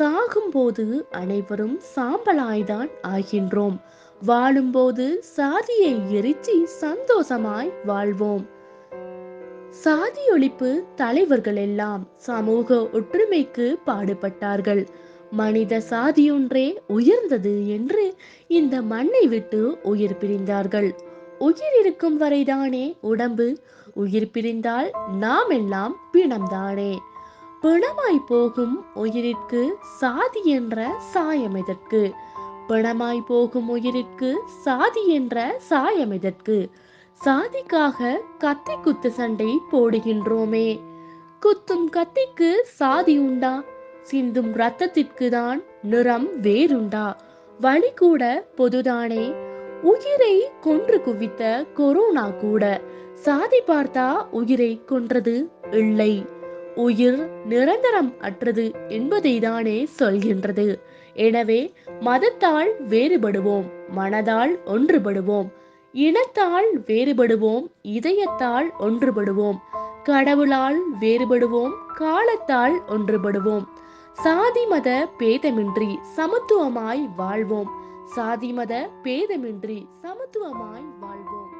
சாகும்போது அனைவரும் சாம்பலாய்தான் ஆகின்றோம். வாழும்போது சாதியை எரிச்சி சந்தோஷமாய் வாழ்வோம். சாதி ஒழிப்பு தலைவர்கள் எல்லாம் சமூக ஒற்றுமைக்கு பாடுபட்டார்கள். மனித சாதியொன்றே உயர்ந்தது என்று இந்த மண்ணை விட்டு உயிர் பிரிந்தார்கள். உயிர் இருக்கும் வரைதானே உடம்பு. உயிர் பிரிந்தால் நாம் எல்லாம் பிணம்தானே. பிணமாய் போகும் உயிரிற்கு சாதி என்ற சாயம் எதற்கு? பிணமாய் போகும் உயிரிற்கு சாதி என்ற சாயம் எதற்கு? சாதிக்காக கத்தி குத்து சண்டை போடுகின்றோமே. குத்தும் கத்திக்கு சாதி உண்டா? சிந்தும் ரத்தத்திற்கு தான் நிறம் வேறுண்டா? வழி கூட பொதுதானே. உயிரை கொன்று குவித்த கொரோனா கூட. சாதி பார்த்தா உயிரை கொன்றது இல்லை. உயிர் நிரந்தரம் அற்றது என்பதை தானே சொல்கின்றது. எனவே மதத்தால் வேறுபடுவோம் மனதால் ஒன்றுபடுவோம் இனத்தால் வேறுபடுவோம் இதயத்தால் ஒன்றுபடுவோம் கடவுளால் வேறுபடுவோம் காலத்தால் ஒன்றுபடுவோம். சாதி மத பேதமின்றி சமத்துவமாய் வாழ்வோம். சாதி மத பேதமின்றி சமத்துவமாய் வாழ்வோம்.